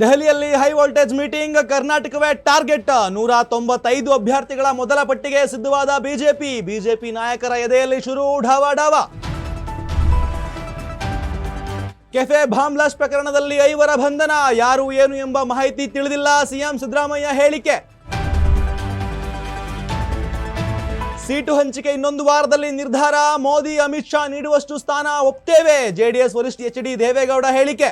ದೆಹಲಿಯಲ್ಲಿ high voltage meeting ಕರ್ನಾಟಕವೇ target. ನೂರ ತೊಂಬತ್ತೈದು ಅಭ್ಯರ್ಥಿಗಳ ಮೊದಲ ಪಟ್ಟಿಗೆ ಸಿದ್ಧವಾದ ಬಿಜೆಪಿ. ಬಿಜೆಪಿ ನಾಯಕರ ಎದೆಯಲ್ಲಿ ಶುರು ಢಾವ ಡಾವ ಕೆಫೆ ಬಾಂಬ್ಲಾಸ್ ಪ್ರಕರಣದಲ್ಲಿ ಐವರ ಬಂಧನ. ಯಾರು ಏನು ಎಂಬ ಮಾಹಿತಿ ತಿಳಿದಿಲ್ಲ. ಸಿಎಂ ಸಿದ್ದರಾಮಯ್ಯ ಹೇಳಿಕೆ. ಸೀಟು ಹಂಚಿಕೆ ಇನ್ನೊಂದು ವಾರದಲ್ಲಿ ನಿರ್ಧಾರ. ಮೋದಿ, ಅಮಿತ್ ಶಾ ನೀಡುವಷ್ಟು ಸ್ಥಾನ ಒಪ್ತೇವೆ. ಜೆಡಿಎಸ್ ವರಿಷ್ಠ ಎಚ್ ಡಿ ದೇವೇಗೌಡ ಹೇಳಿಕೆ.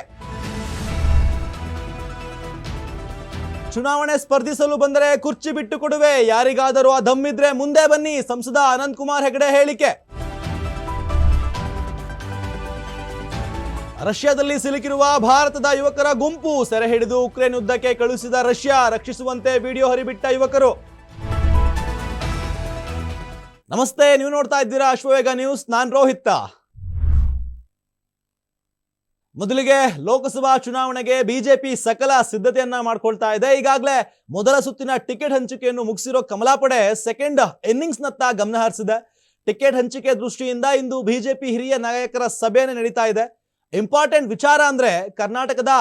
ಚುನಾವಣೆ ಸ್ಪರ್ಧಿಸಲು ಬಂದರೆ ಕುರ್ಚಿ ಬಿಟ್ಟು ಕೊಡುವೆ. ಯಾರಿಗಾದರೂ ಆ ದಮ್ಮಿದ್ರೆ ಮುಂದೆ ಬನ್ನಿ. ಸಂಸದ ಅನಂತ್ ಕುಮಾರ್ ಹೆಗಡೆ ಹೇಳಿಕೆ. ರಷ್ಯಾದಲ್ಲಿ ಸಿಲುಕಿರುವ ಭಾರತದ ಯುವಕರ ಗುಂಪು ಸೆರೆ ಹಿಡಿದು ಉಕ್ರೇನ್ ಯುದ್ಧಕ್ಕೆ ಕಳುಹಿಸಿದ ರಷ್ಯಾ. ರಕ್ಷಿಸುವಂತೆ ವಿಡಿಯೋ ಹರಿಬಿಟ್ಟ ಯುವಕರು. ನಮಸ್ತೆ, ನೀವು ನೋಡ್ತಾ ಇದ್ದೀರಾ ಅಶ್ವವೇಗ ನ್ಯೂಸ್. ನಾನ್ ರೋಹಿತ ಮೊದಲಿಗೆ ಲೋಕಸಭಾ ಚುನಾವಣೆಗೆ ಬಿಜೆಪಿ ಸಕಲ ಸಿದ್ಧತೆಯನ್ನ ಮಾಡ್ಕೊಳ್ತಾ ಇದೆ. ಈಗಾಗಲೇ ಮೊದಲ ಸುತ್ತಿನ ಟಿಕೆಟ್ ಹಂಚಿಕೆಯನ್ನು ಮುಗಿಸಿರೋ ಕಮಲಾ ಪಡೆ ಸೆಕೆಂಡ್ ಇನ್ನಿಂಗ್ಸ್ನತ್ತ ಗಮನ ಹರಿಸಿದೆ. ಟಿಕೆಟ್ ಹಂಚಿಕೆ ದೃಷ್ಟಿಯಿಂದ ಇಂದು ಬಿಜೆಪಿ ಹಿರಿಯ ನಾಯಕರ ಸಭೆಯನ್ನು ನಡೀತಾ ಇದೆ. ಇಂಪಾರ್ಟೆಂಟ್ ವಿಚಾರ ಅಂದ್ರೆ ಕರ್ನಾಟಕದ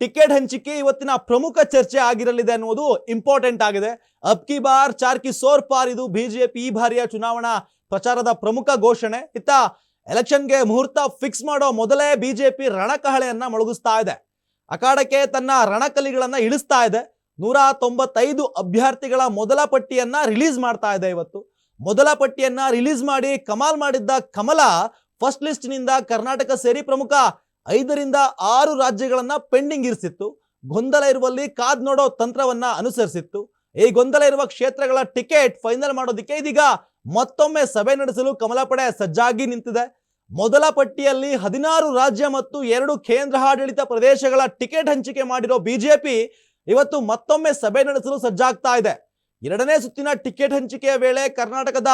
ಟಿಕೆಟ್ ಹಂಚಿಕೆ ಇವತ್ತಿನ ಪ್ರಮುಖ ಚರ್ಚೆ ಆಗಿರಲಿದೆ ಅನ್ನುವುದು ಇಂಪಾರ್ಟೆಂಟ್ ಆಗಿದೆ. ಅಬ್ ಕಿ ಬಾರ್, ಚಾರ್ ಕಿ ಸೋರ್ ಪಾರ್ ಇದು ಬಿಜೆಪಿ ಈ ಬಾರಿಯ ಚುನಾವಣಾ ಪ್ರಚಾರದ ಪ್ರಮುಖ ಘೋಷಣೆ. ಇತ್ತ ಎಲೆಕ್ಷನ್ಗೆ ಮುಹೂರ್ತ ಫಿಕ್ಸ್ ಮಾಡೋ ಮೊದಲೇ ಬಿಜೆಪಿ ರಣಕಹಳೆಯನ್ನ ಮೊಳಗಿಸ್ತಾ ಇದೆ. ಅಖಾಡಕ್ಕೆ ತನ್ನ ರಣಕಲಿಗಳನ್ನ ಇಳಿಸ್ತಾ ಇದೆ. ನೂರ ತೊಂಬತ್ತೈದು ಅಭ್ಯರ್ಥಿಗಳ ಮೊದಲ ಪಟ್ಟಿಯನ್ನ ರಿಲೀಸ್ ಮಾಡ್ತಾ ಇದೆ ಇವತ್ತು. ಮೊದಲ ಪಟ್ಟಿಯನ್ನ ರಿಲೀಸ್ ಮಾಡಿ ಕಮಾಲ್ ಮಾಡಿದ್ದ ಕಮಲ ಫಸ್ಟ್ ಲಿಸ್ಟ್ನಿಂದ ಕರ್ನಾಟಕ ಸೇರಿ ಪ್ರಮುಖ ಐದರಿಂದ ಆರು ರಾಜ್ಯಗಳನ್ನ ಪೆಂಡಿಂಗ್ ಇರಿಸಿತ್ತು. ಗೊಂದಲ ಇರುವಲ್ಲಿ ಕಾದ್ ನೋಡೋ ತಂತ್ರವನ್ನ ಅನುಸರಿಸಿತ್ತು. ಈ ಗೊಂದಲ ಇರುವ ಕ್ಷೇತ್ರಗಳ ಟಿಕೆಟ್ ಫೈನಲ್ ಮಾಡೋದಕ್ಕೆ ಇದೀಗ ಮತ್ತೊಮ್ಮೆ ಸಭೆ ನಡೆಸಲು ಕಮಲ ಪಡೆ ಸಜ್ಜಾಗಿ ನಿಂತಿದೆ. ಮೊದಲ ಪಟ್ಟಿಯಲ್ಲಿ ಹದಿನಾರು ರಾಜ್ಯ ಮತ್ತು ಎರಡು ಕೇಂದ್ರ ಆಡಳಿತ ಪ್ರದೇಶಗಳ ಟಿಕೆಟ್ ಹಂಚಿಕೆ ಮಾಡಿರೋ ಬಿಜೆಪಿ ಇವತ್ತು ಮತ್ತೊಮ್ಮೆ ಸಭೆ ನಡೆಸಲು ಸಜ್ಜಾಗ್ತಾ ಇದೆ. ಎರಡನೇ ಸುತ್ತಿನ ಟಿಕೆಟ್ ಹಂಚಿಕೆಯ ವೇಳೆ ಕರ್ನಾಟಕದ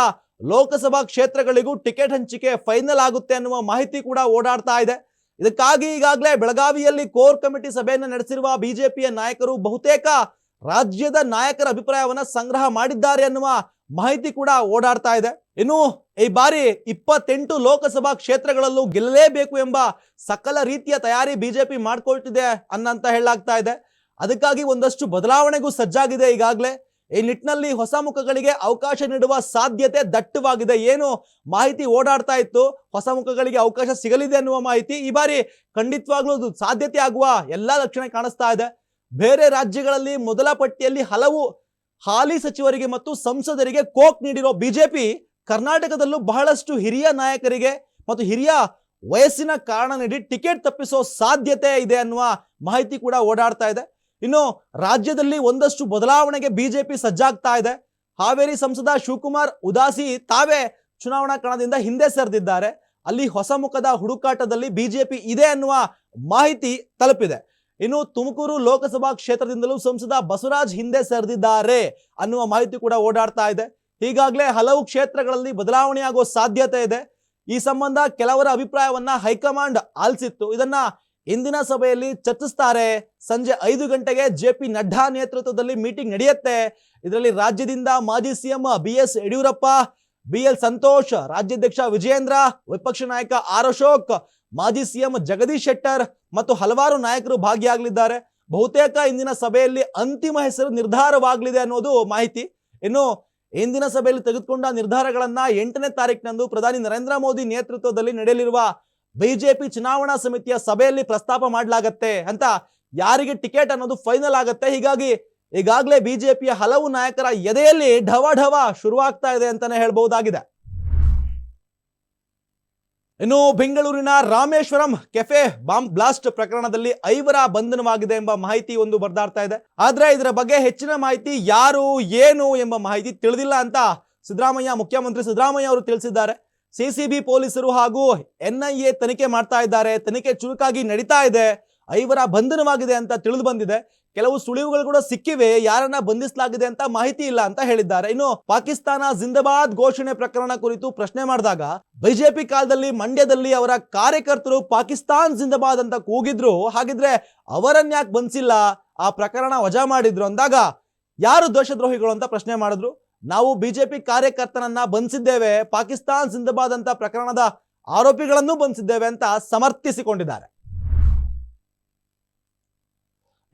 ಲೋಕಸಭಾ ಕ್ಷೇತ್ರಗಳಿಗೂ ಟಿಕೆಟ್ ಹಂಚಿಕೆ ಫೈನಲ್ ಆಗುತ್ತೆ ಅನ್ನುವ ಮಾಹಿತಿ ಕೂಡ ಓಡಾಡ್ತಾ ಇದೆ. ಇದಕ್ಕಾಗಿ ಈಗಾಗಲೇ ಬೆಳಗಾವಿಯಲ್ಲಿ ಕೋರ್ ಕಮಿಟಿ ಸಭೆಯನ್ನು ನಡೆಸಿರುವ ಬಿಜೆಪಿಯ ನಾಯಕರು ಬಹುತೇಕ ರಾಜ್ಯದ ನಾಯಕರ ಅಭಿಪ್ರಾಯವನ್ನು ಸಂಗ್ರಹ ಮಾಡಿದ್ದಾರೆ ಅನ್ನುವ ಮಾಹಿತಿ ಕೂಡ ಓಡಾಡ್ತಾ ಇದೆ. ಇನ್ನು ಈ ಬಾರಿ ಇಪ್ಪತ್ತೆಂಟು ಲೋಕಸಭಾ ಕ್ಷೇತ್ರಗಳಲ್ಲೂ ಗೆಲ್ಲಲೇಬೇಕು ಎಂಬ ಸಕಲ ರೀತಿಯ ತಯಾರಿ ಬಿಜೆಪಿ ಮಾಡ್ಕೊಳ್ತಿದೆ ಅನ್ನಂತ ಹೇಳಲಾಗ್ತಾ ಇದೆ. ಅದಕ್ಕಾಗಿ ಒಂದಷ್ಟು ಬದಲಾವಣೆಗೂ ಸಜ್ಜಾಗಿದೆ ಈಗಾಗಲೇ. ಈ ನಿಟ್ಟಿನಲ್ಲಿ ಹೊಸ ಮುಖಗಳಿಗೆ ಅವಕಾಶ ನೀಡುವ ಸಾಧ್ಯತೆ ದಟ್ಟವಾಗಿದೆ. ಏನು ಮಾಹಿತಿ ಓಡಾಡ್ತಾ ಇತ್ತು, ಹೊಸ ಮುಖಗಳಿಗೆ ಅವಕಾಶ ಸಿಗಲಿದೆ ಅನ್ನುವ ಮಾಹಿತಿ ಈ ಬಾರಿ ಖಂಡಿತವಾಗ್ಲೂ ಸಾಧ್ಯತೆ ಆಗುವ ಎಲ್ಲಾ ಲಕ್ಷಣ ಕಾಣಿಸ್ತಾ ಇದೆ. ಬೇರೆ ರಾಜ್ಯಗಳಲ್ಲಿ ಮೊದಲ ಪಟ್ಟಿಯಲ್ಲಿ ಹಲವು ಹಾಲಿ ಸಚಿವರಿಗೆ ಮತ್ತು ಸಂಸದರಿಗೆ ಕೋಕ್ ನೀಡಿರೋ ಬಿಜೆಪಿ ಕರ್ನಾಟಕದಲ್ಲೂ ಬಹಳಷ್ಟು ಹಿರಿಯ ನಾಯಕರಿಗೆ ಮತ್ತು ಹಿರಿಯ ವಯಸ್ಸಿನ ಕಾರಣ ನೀಡಿ ಟಿಕೆಟ್ ತಪ್ಪಿಸೋ ಸಾಧ್ಯತೆ ಇದೆ ಅನ್ನುವ ಮಾಹಿತಿ ಕೂಡ ಓಡಾಡ್ತಾ ಇದೆ. ಇನ್ನು ರಾಜ್ಯದಲ್ಲಿ ಒಂದಷ್ಟು ಬದಲಾವಣೆಗೆ ಬಿಜೆಪಿ ಸಜ್ಜಾಗ್ತಾ ಇದೆ. ಹಾವೇರಿ ಸಂಸದ ಶಿವಕುಮಾರ್ ಉದಾಸಿ ತಾವೇ ಚುನಾವಣಾ ಕಣದಿಂದ ಹಿಂದೆ ಸರಿದಿದ್ದಾರೆ. ಅಲ್ಲಿ ಹೊಸ ಮುಖದ ಹುಡುಕಾಟದಲ್ಲಿ ಬಿಜೆಪಿ ಇದೆ ಅನ್ನುವ ಮಾಹಿತಿ ತಲುಪಿದೆ. ಇನ್ನು ತುಮಕೂರು ಲೋಕಸಭಾ ಕ್ಷೇತ್ರದಿಂದಲೂ ಸಂಸದ ಬಸವರಾಜ್ ಹಿಂದೆ ಸರಿದಿದ್ದಾರೆ ಅನ್ನುವ ಮಾಹಿತಿ ಕೂಡ ಓಡಾಡ್ತಾ ಇದೆ. ಈಗಾಗಲೇ ಹಲವು ಕ್ಷೇತ್ರಗಳಲ್ಲಿ ಬದಲಾವಣೆಯಾಗುವ ಸಾಧ್ಯತೆ ಇದೆ. ಈ ಸಂಬಂಧ ಕೆಲವರ ಅಭಿಪ್ರಾಯವನ್ನ ಹೈಕಮಾಂಡ್ ಆಲಿಸಿತ್ತು. ಇದನ್ನ ಇಂದಿನ ಸಭೆಯಲ್ಲಿ ಚರ್ಚಿಸ್ತಾರೆ. ಸಂಜೆ ಐದು ಗಂಟೆಗೆ ಜೆ ಪಿ ನಡ್ಡಾ ನೇತೃತ್ವದಲ್ಲಿ ಮೀಟಿಂಗ್ ನಡೆಯುತ್ತೆ. ಇದರಲ್ಲಿ ರಾಜ್ಯದಿಂದ ಮಾಜಿ CM B S Yediyurappa B L Santosh, ರಾಜ್ಯಾಧ್ಯಕ್ಷ ವಿಜಯೇಂದ್ರ, ವಿಪಕ್ಷ ನಾಯಕ ಆರ್ ಅಶೋಕ್, ಮಾಜಿ ಸಿಎಂ ಜಗದೀಶ್ ಶೆಟ್ಟರ್ ಮತ್ತು ಹಲವಾರು ನಾಯಕರು ಭಾಗಿಯಾಗಲಿದ್ದಾರೆ. ಬಹುತೇಕ ಇಂದಿನ ಸಭೆಯಲ್ಲಿ ಅಂತಿಮ ಹೆಸರು ನಿರ್ಧಾರವಾಗಲಿದೆ ಅನ್ನೋದು ಮಾಹಿತಿ. ಇನ್ನು ಇಂದಿನ ಸಭೆಯಲ್ಲಿ ತೆಗೆದುಕೊಂಡ ನಿರ್ಧಾರಗಳನ್ನ ಎಂಟನೇ ತಾರೀಕಿನಂದು ಪ್ರಧಾನಿ ನರೇಂದ್ರ ಮೋದಿ ನೇತೃತ್ವದಲ್ಲಿ ನಡೆಯಲಿರುವ ಬಿಜೆಪಿ ಚುನಾವಣಾ ಸಮಿತಿಯ ಸಭೆಯಲ್ಲಿ ಪ್ರಸ್ತಾಪ ಮಾಡಲಾಗತ್ತೆ ಅಂತ ಯಾರಿಗೆ ಟಿಕೆಟ್ ಅನ್ನೋದು ಫೈನಲ್ ಆಗತ್ತೆ. ಹೀಗಾಗಿ ಈಗಾಗಲೇ ಬಿಜೆಪಿಯ ಹಲವು ನಾಯಕರ ಎದೆಯಲ್ಲಿ ಢವ ಢವ ಶುರುವಾಗ್ತಾ ಇದೆ ಅಂತಾನೆ ಹೇಳ್ಬಹುದಾಗಿದೆ. ಇನ್ನು ಬೆಂಗಳೂರಿನ ರಾಮೇಶ್ವರಂ ಕೆಫೆ ಬಾಂಬ್ ಬ್ಲಾಸ್ಟ್ ಪ್ರಕರಣದಲ್ಲಿ ಐವರ ಬಂಧನವಾಗಿದೆ ಎಂಬ ಮಾಹಿತಿ ಒಂದು ಬರ್ದಾಡ್ತಾ ಇದೆ. ಆದ್ರೆ ಇದರ ಬಗ್ಗೆ ಹೆಚ್ಚಿನ ಮಾಹಿತಿ ಯಾರು, ಏನು ಎಂಬ ಮಾಹಿತಿ ತಿಳಿದಿಲ್ಲ ಅಂತ ಸಿದ್ದರಾಮಯ್ಯ, ಮುಖ್ಯಮಂತ್ರಿ ಸಿದ್ದರಾಮಯ್ಯ ಅವರು ತಿಳಿಸಿದ್ದಾರೆ. ಸಿಸಿಬಿ ಪೊಲೀಸರು ಹಾಗೂ ಎನ್ಐಎ ತನಿಖೆ ಮಾಡ್ತಾ ಇದ್ದಾರೆ. ತನಿಖೆ ಚುರುಕಾಗಿ ನಡೀತಾ ಇದೆ. ಐವರ ಬಂಧನವಾಗಿದೆ ಅಂತ ತಿಳಿದು ಬಂದಿದೆ. ಕೆಲವು ಸುಳಿವುಗಳು ಕೂಡ ಸಿಕ್ಕಿವೆ, ಯಾರನ್ನ ಬಂಧಿಸಲಾಗಿದೆ ಅಂತ ಮಾಹಿತಿ ಇಲ್ಲ ಅಂತ ಹೇಳಿದ್ದಾರೆ. ಇನ್ನು ಪಾಕಿಸ್ತಾನ ಜಿಂದಾಬಾದ್ ಘೋಷಣೆ ಪ್ರಕರಣ ಕುರಿತು ಪ್ರಶ್ನೆ ಮಾಡಿದಾಗ, ಬಿಜೆಪಿ ಕಾಲದಲ್ಲಿ ಮಂಡ್ಯದಲ್ಲಿ ಅವರ ಕಾರ್ಯಕರ್ತರು ಪಾಕಿಸ್ತಾನ್ ಜಿಂದಾಬಾದ್ ಅಂತ ಕೂಗಿದ್ರು. ಹಾಗಿದ್ರೆ ಅವರನ್ಯಾಕೆ ಬಂಧಿಸಿಲ್ಲ? ಆ ಪ್ರಕರಣ ವಜಾ ಮಾಡಿದ್ರು ಅಂದಾಗ ಯಾರು ದೇಶದ್ರೋಹಿಗಳು ಅಂತ ಪ್ರಶ್ನೆ ಮಾಡಿದ್ರು? ನಾವು ಬಿಜೆಪಿ ಕಾರ್ಯಕರ್ತನನ್ನ ಬಂಧಿಸಿದ್ದೇವೆ, ಪಾಕಿಸ್ತಾನ್ ಜಿಂದಾಬಾದ್ ಅಂತ ಪ್ರಕರಣದ ಆರೋಪಿಗಳನ್ನು ಬಂಧಿಸಿದ್ದೇವೆ ಅಂತ ಸಮರ್ಥಿಸಿಕೊಂಡಿದ್ದಾರೆ.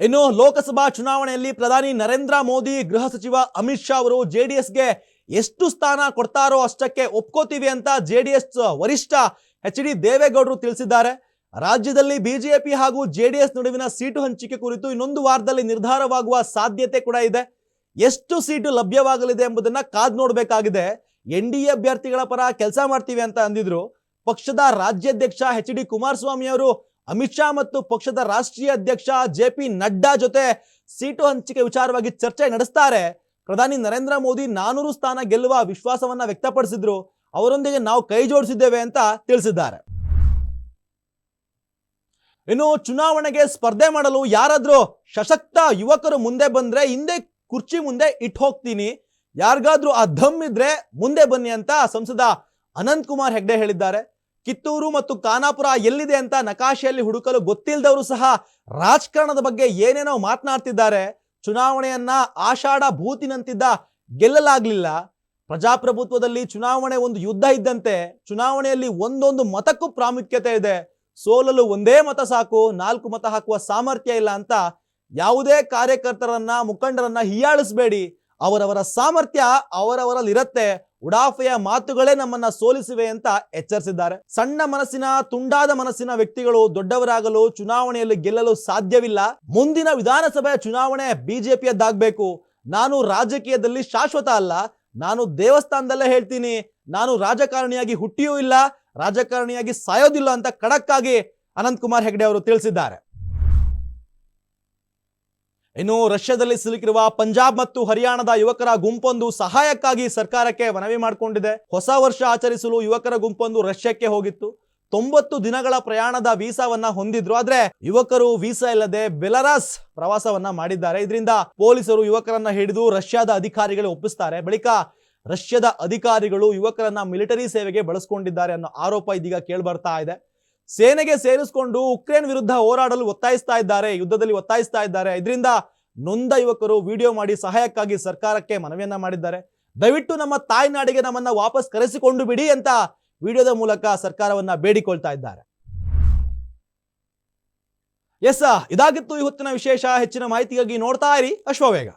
ಇನ್ನು ಲೋಕಸಭಾ ಚುನಾವಣೆಯಲ್ಲಿ ಪ್ರಧಾನಿ ನರೇಂದ್ರ ಮೋದಿ ಗೃಹ ಸಚಿವ ಅಮಿತ್ ಶಾ ಅವರು ಜೆಡಿಎಸ್ಗೆ ಎಷ್ಟು ಸ್ಥಾನ ಕೊಡ್ತಾರೋ ಅಷ್ಟಕ್ಕೆ ಒಪ್ಕೋತೀವಿ ಅಂತ ಜೆಡಿಎಸ್ ವರಿಷ್ಠ ಎಚ್ ಡಿ ದೇವೇಗೌಡರು ತಿಳಿಸಿದ್ದಾರೆ. ರಾಜ್ಯದಲ್ಲಿ ಬಿಜೆಪಿ ಹಾಗೂ ಜೆಡಿಎಸ್ ನಡುವಿನ ಸೀಟು ಹಂಚಿಕೆ ಕುರಿತು ಇನ್ನೊಂದು ವಾರದಲ್ಲಿ ನಿರ್ಧಾರವಾಗುವ ಸಾಧ್ಯತೆ ಕೂಡ ಇದೆ. ಎಷ್ಟು ಸೀಟು ಲಭ್ಯವಾಗಲಿದೆ ಎಂಬುದನ್ನ ಕಾದ್ ನೋಡಬೇಕಾಗಿದೆ. ಎನ್ ಡಿ ಎ ಅಭ್ಯರ್ಥಿಗಳ ಪರ ಕೆಲಸ ಮಾಡ್ತೀವಿ ಅಂತ ಅಂದಿದ್ರು. ಪಕ್ಷದ ರಾಜ್ಯಾಧ್ಯಕ್ಷ ಎಚ್ ಡಿ ಕುಮಾರಸ್ವಾಮಿ ಅವರು ಅಮಿತ್ ಶಾ ಮತ್ತು ಪಕ್ಷದ ರಾಷ್ಟ್ರೀಯ ಅಧ್ಯಕ್ಷ ಜೆ ಪಿ ನಡ್ಡಾ ಜೊತೆ ಸೀಟು ಹಂಚಿಕೆ ವಿಚಾರವಾಗಿ ಚರ್ಚೆ ನಡೆಸ್ತಾರೆ. ಪ್ರಧಾನಿ ನರೇಂದ್ರ ಮೋದಿ ನಾನೂರು ಸ್ಥಾನ ಗೆಲ್ಲುವ ವಿಶ್ವಾಸವನ್ನ ವ್ಯಕ್ತಪಡಿಸಿದ್ರು. ಅವರೊಂದಿಗೆ ನಾವು ಕೈ ಜೋಡಿಸಿದ್ದೇವೆ ಅಂತ ತಿಳಿಸಿದ್ದಾರೆ. ಇನ್ನು ಚುನಾವಣೆಗೆ ಸ್ಪರ್ಧೆ ಮಾಡಲು ಯಾರಾದ್ರೂ ಸಶಕ್ತ ಯುವಕರು ಮುಂದೆ ಬಂದ್ರೆ ಹಿಂದೆ ಕುರ್ಚಿ ಮುಂದೆ ಇಟ್ಟು ಹೋಗ್ತೀನಿ. ಯಾರಿಗಾದ್ರೂ ಆ ಧಮ್ ಇದ್ರೆ ಮುಂದೆ ಬನ್ನಿ ಅಂತ ಸಂಸದ ಅನಂತ್ ಕುಮಾರ್ ಹೆಗ್ಡೆ ಹೇಳಿದ್ದಾರೆ. ಕಿತ್ತೂರು ಮತ್ತು ಖಾನಾಪುರ ಎಲ್ಲಿದೆ ಅಂತ ನಕಾಶೆಯಲ್ಲಿ ಹುಡುಕಲು ಗೊತ್ತಿಲ್ಲದವರು ಸಹ ರಾಜಕಾರಣದ ಬಗ್ಗೆ ಏನೇನೋ ಮಾತನಾಡ್ತಿದ್ದಾರೆ. ಚುನಾವಣೆಯನ್ನ ಆಷಾಢ ಭೂತಿನಂತಿದ್ದ ಗೆಲ್ಲಲಾಗ್ಲಿಲ್ಲ. ಪ್ರಜಾಪ್ರಭುತ್ವದಲ್ಲಿ ಚುನಾವಣೆ ಒಂದು ಯುದ್ಧ ಇದ್ದಂತೆ ಚುನಾವಣೆಯಲ್ಲಿ ಒಂದೊಂದು ಮತಕ್ಕೂ ಪ್ರಾಮುಖ್ಯತೆ ಇದೆ. ಸೋಲಲು ಒಂದೇ ಮತ ಸಾಕು, ನಾಲ್ಕು ಮತ ಹಾಕುವ ಸಾಮರ್ಥ್ಯ ಇಲ್ಲ ಅಂತ ಯಾವುದೇ ಕಾರ್ಯಕರ್ತರನ್ನ, ಮುಖಂಡರನ್ನ ಹೀಯಾಳಿಸ್ಬೇಡಿ. ಅವರವರ ಸಾಮರ್ಥ್ಯ ಅವರವರಲ್ಲಿರತ್ತೆ. ಉಡಾಫೆಯ ಮಾತುಗಳೇ ನಮ್ಮನ್ನ ಸೋಲಿಸಿವೆ ಅಂತ ಎಚ್ಚರಿಸಿದ್ದಾರೆ. ಸಣ್ಣ ಮನಸ್ಸಿನ, ತುಂಡಾದ ಮನಸ್ಸಿನ ವ್ಯಕ್ತಿಗಳು ದೊಡ್ಡವರಾಗಲು, ಚುನಾವಣೆಯಲ್ಲಿ ಗೆಲ್ಲಲು ಸಾಧ್ಯವಿಲ್ಲ. ಮುಂದಿನ ವಿಧಾನಸಭೆಯ ಚುನಾವಣೆ ಬಿಜೆಪಿಯದ್ದಾಗಬೇಕು. ನಾನು ರಾಜಕೀಯದಲ್ಲಿ ಶಾಶ್ವತ ಅಲ್ಲ. ನಾನು ದೇವಸ್ಥಾನದಲ್ಲೇ ಹೇಳ್ತೀನಿ. ನಾನು ರಾಜಕಾರಣಿಯಾಗಿ ಹುಟ್ಟಿಯೂ ಇಲ್ಲ. ರಾಜಕಾರಣಿಯಾಗಿ ಸಾಯೋದಿಲ್ಲ ಅಂತ ಖಡಕ್ಕಾಗಿ ಅನಂತ್ ಕುಮಾರ್ ಹೆಗ್ಡೆ ಅವರು ತಿಳಿಸಿದ್ದಾರೆ. ಇನ್ನು ರಷ್ಯಾದಲ್ಲಿ ಸಿಲುಕಿರುವ ಪಂಜಾಬ್ ಮತ್ತು ಹರಿಯಾಣದ ಯುವಕರ ಗುಂಪೊಂದು ಸಹಾಯಕ್ಕಾಗಿ ಸರ್ಕಾರಕ್ಕೆ ಮನವಿ ಮಾಡಿಕೊಂಡಿದೆ. ಹೊಸ ವರ್ಷ ಆಚರಿಸಲು ಯುವಕರ ಗುಂಪೊಂದು ರಷ್ಯಾಕ್ಕೆ ಹೋಗಿತ್ತು. ತೊಂಬತ್ತು ದಿನಗಳ ಪ್ರಯಾಣದ ವೀಸಾವನ್ನ ಹೊಂದಿದ್ರು. ಆದ್ರೆ ಯುವಕರು ವೀಸಾ ಇಲ್ಲದೆ ಬೆಲರಾಸ್ ಪ್ರವಾಸವನ್ನ ಮಾಡಿದ್ದಾರೆ. ಇದರಿಂದ ಪೊಲೀಸರು ಯುವಕರನ್ನ ಹಿಡಿದು ರಷ್ಯಾದ ಅಧಿಕಾರಿಗಳು ಒಪ್ಪಿಸ್ತಾರೆ. ಬಳಿಕ ರಷ್ಯಾದ ಅಧಿಕಾರಿಗಳು ಯುವಕರನ್ನ ಮಿಲಿಟರಿ ಸೇವೆಗೆ ಬಳಸ್ಕೊಂಡಿದ್ದಾರೆ ಅನ್ನೋ ಆರೋಪ ಇದೀಗ ಕೇಳಿಬರ್ತಾ ಇದೆ. ಸೇನೆಗೆ ಸೇರಿಸಿಕೊಂಡು ಉಕ್ರೇನ್ ವಿರುದ್ಧ ಹೋರಾಡಲು ಒತ್ತಾಯಿಸ್ತಾ ಇದ್ದಾರೆ, ಯುದ್ಧದಲ್ಲಿ ಒತ್ತಾಯಿಸ್ತಾ ಇದ್ದಾರೆ. ಇದರಿಂದ ನೊಂದ ಯುವಕರು ವಿಡಿಯೋ ಮಾಡಿ ಸಹಾಯಕ್ಕಾಗಿ ಸರ್ಕಾರಕ್ಕೆ ಮನವಿಯನ್ನ ಮಾಡಿದ್ದಾರೆ. ದಯವಿಟ್ಟು ನಮ್ಮ ತಾಯ್ನಾಡಿಗೆ ನಮ್ಮನ್ನ ವಾಪಸ್ ಕರೆಸಿಕೊಂಡು ಬಿಡಿ ಅಂತ ವಿಡಿಯೋದ ಮೂಲಕ ಸರ್ಕಾರವನ್ನ ಬೇಡಿಕೊಳ್ತಾ ಇದ್ದಾರೆ. ಎಸ್ ಇದಾಗಿತ್ತು ಇವತ್ತಿನ ವಿಶೇಷ. ಹೆಚ್ಚಿನ ಮಾಹಿತಿಗಾಗಿ ನೋಡ್ತಾ ಇರಿ. ಅಶ್ವವೇಗ